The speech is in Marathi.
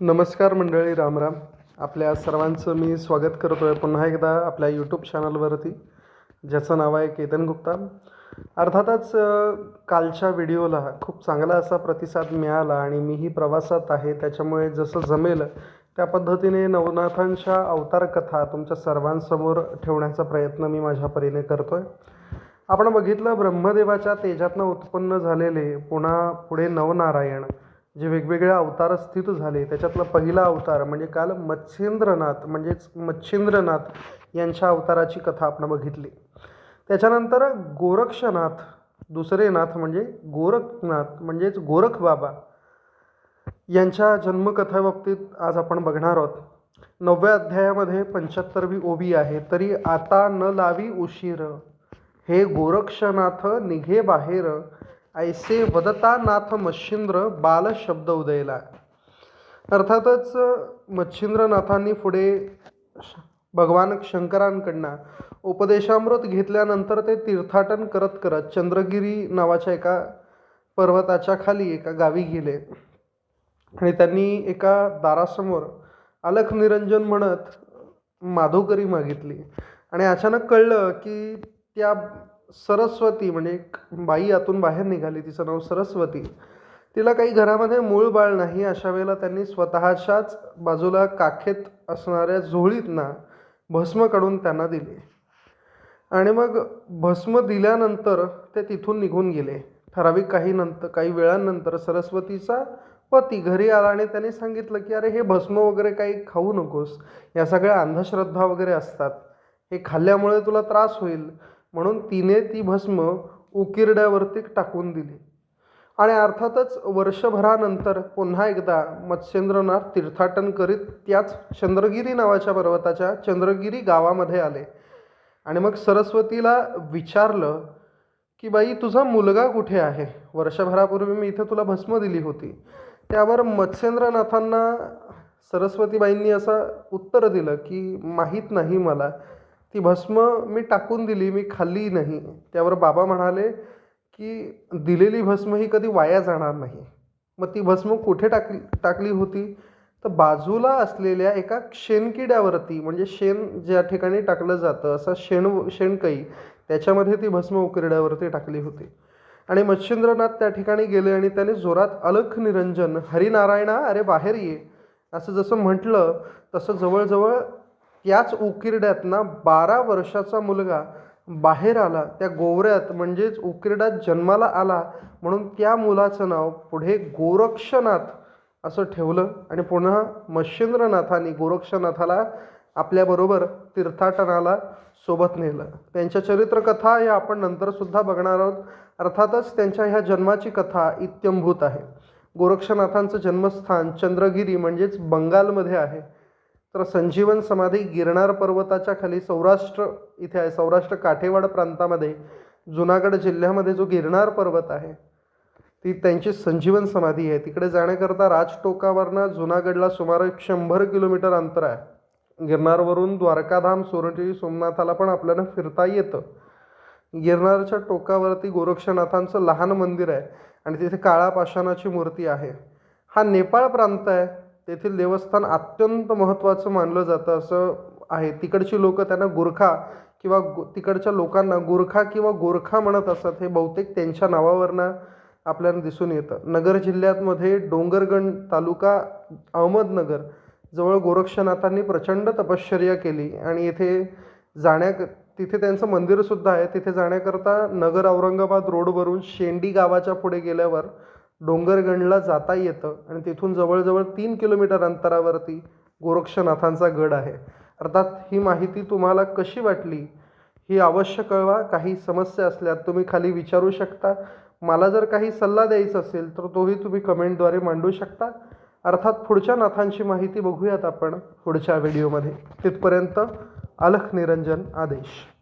नमस्कार मंडळी रामराम आपल्या सर्वांचं मी स्वागत करतो आहे पुन्हा एकदा आपल्या यूट्यूब चॅनलवरती ज्याचं नाव आहे केतन गुप्ता. अर्थातच कालच्या व्हिडिओला खूप चांगला असा प्रतिसाद मिळाला आणि मीही प्रवासात आहे त्याच्यामुळे जसं जमेल त्या पद्धतीने नवनाथांच्या अवतार कथा तुमच्या सर्वांसमोर ठेवण्याचा प्रयत्न मी माझ्या परीने करतो आहे आपण बघितलं ब्रह्मदेवाच्या तेजातनं उत्पन्न झालेले पुन्हा पुढे नवनारायण. जे वेगवेगळे अवतार स्थित झाले त्याच्यातला पहिला अवतार म्हणजे काल मत्स्येंद्रनाथ म्हणजेच मच्छिंद्रनाथ यांच्या अवताराची कथा आपण बघितली. त्याच्यानंतर गोरक्षनाथ दुसरे नाथ म्हणजे गोरखनाथ म्हणजेच गोरख बाबा यांच्या जन्मकथेबाबतीत आज आपण बघणार आहोत. नवव्या अध्यायामध्ये पंच्याहत्तरवी ओवी आहे तरी आता न लावी उशीर हे गोरक्षनाथ निघे बाहेर ऐसे वदता नाथ मच्छिंद्र बाल शब्द उदयला. अर्थातच मच्छिंद्रनाथांनी पुढे श- भगवान शंकरांकडनं उपदेशामृत घेतल्यानंतर ते तीर्थाटन करत करत चंद्रगिरी नावाच्या एका पर्वताच्या खाली एका गावी गेले. आणि त्यांनी एका दारासमोर अलख निरंजन म्हणत माधुकरी मागितली. आणि अचानक कळलं की त्या सरस्वती म्हणजे एक बाई आतून बाहेर निघाली तिचं नाव सरस्वती. तिला काही घरामध्ये मूळ बाळ नाही अशा वेळेला त्यांनी स्वतःच्याच बाजूला काखेत असणाऱ्या झोळीतना भस्म काढून त्यांना दिले. आणि मग भस्म दिल्यानंतर ते तिथून निघून गेले. ठराविक काही नंतर काही वेळानंतर सरस्वतीचा पती घरी आला आणि त्याने सांगितलं की अरे हे भस्म वगैरे काही खाऊ नकोस. या सगळ्या अंधश्रद्धा वगैरे असतात. हे खाल्ल्यामुळे तुला त्रास होईल. म्हणून तिने ती भस्म उकिरड्यावरती टाकून दिली. आणि अर्थातच वर्षभरानंतर पुन्हा एकदा मत्स्येंद्रनाथ तीर्थाटन करीत त्याच चंद्रगिरी नावाच्या पर्वताच्या चंद्रगिरी गावामध्ये आले. आणि मग सरस्वतीला विचारलं की बाई तुझा मुलगा कुठे आहे? वर्षभरापूर्वी मी इथं तुला भस्म दिली होती. त्यावर मत्स्येंद्रनाथांना सरस्वतीबाईंनी असं उत्तर दिलं की माहीत नाही मला. ती भस्म मी टाकून दिली मी खाल्ली नाही. त्यावर बाबा म्हणाले की दिलेली भस्म ही कधी वाया जाणार नाही. मग ती भस्म कुठे टाकली टाकली होती? तर बाजूला असलेल्या एका शेणकिड्यावरती म्हणजे शेण ज्या ठिकाणी टाकलं जातं असा शेण शेणकई त्याच्यामध्ये ती भस्म उकिरड्यावरती टाकली होती. आणि मच्छिंद्रनाथ त्या ठिकाणी गेले आणि त्याने जोरात अलख निरंजन हरिनारायणा अरे बाहेर ये. असं जसं म्हटलं तसं जवळजवळ याच उकिरड्यातनं बारा वर्षाचा मुलगा बाहेर आला. त्या गोवऱ्यात म्हणजेच उकिरड्यात जन्माला आला म्हणून त्या मुलाचं नाव पुढे गोरक्षनाथ असं ठेवलं आणि पुन्हा मच्छिंद्रनाथाने गोरक्षनाथाला आपल्याबरोबर तीर्थाटनाला सोबत नेलं. त्यांच्या चरित्रकथा या आपण नंतरसुद्धा बघणार आहोत. अर्थातच त्यांच्या ह्या जन्माची कथा इत्यंभूत आहे. गोरक्षनाथांचं जन्मस्थान चंद्रगिरी म्हणजेच बंगालमध्ये आहे. तर संजीवन समाधी गिरनार पर्वताच्या खाली सौराष्ट्र इथे आहे. सौराष्ट्र काठेवाड प्रांतामध्ये जुनागड जिल्ह्यामध्ये जो गिरनार पर्वत आहे ती त्यांची संजीवन समाधी आहे. तिकडे जाण्याकरता राजटोकावरनं जुनागडला सुमारे शंभर किलोमीटर अंतर आहे. गिरनारवरून द्वारकाधाम सोरटी सोमनाथाला पण आपल्याला फिरता येतं. गिरनारच्या टोकावरती गोरक्षनाथांचं लहान मंदिर आहे आणि तिथे काळा पाषाणाची मूर्ती आहे. हा नेपाळ प्रांत आहे. तेथील देवस्थान अत्यंत महत्त्वाचं मानलं जातं. असं आहे. तिकडची लोकं त्यांना गुरखा किंवा गु तिकडच्या लोकांना गुरखा किंवा गोरखा म्हणत असतात हे बहुतेक त्यांच्या नावावरनं आपल्याला दिसून येतं. नगर जिल्ह्यातमध्ये डोंगरगण तालुका अहमदनगर जवळ गोरक्षनाथांनी प्रचंड तपश्चर्या केली आणि येथे जाण्या तिथे त्यांचं मंदिरसुद्धा आहे. तिथे जाण्याकरता नगर औरंगाबाद रोडवरून शेंडी गावाच्या पुढे गेल्यावर डोंगरगणला जाता येतं आणि तिथून जवळजवळ तीन किलोमीटर अंतरावरती गोरक्षनाथांचा गड आहे. अर्थात ही माहिती तुम्हाला कशी वाटली? ही अवश्य कळवा. काही समस्या असल्यात तुम्ही खाली विचारू शकता. मला जर काही सल्ला द्यायचा असेल तर तोही तुम्ही कमेंटद्वारे मांडू शकता. अर्थात पुढच्या नाथांची माहिती बघूयात आपण पुढच्या व्हिडिओमध्ये. तिथपर्यंत अलख निरंजन आदेश.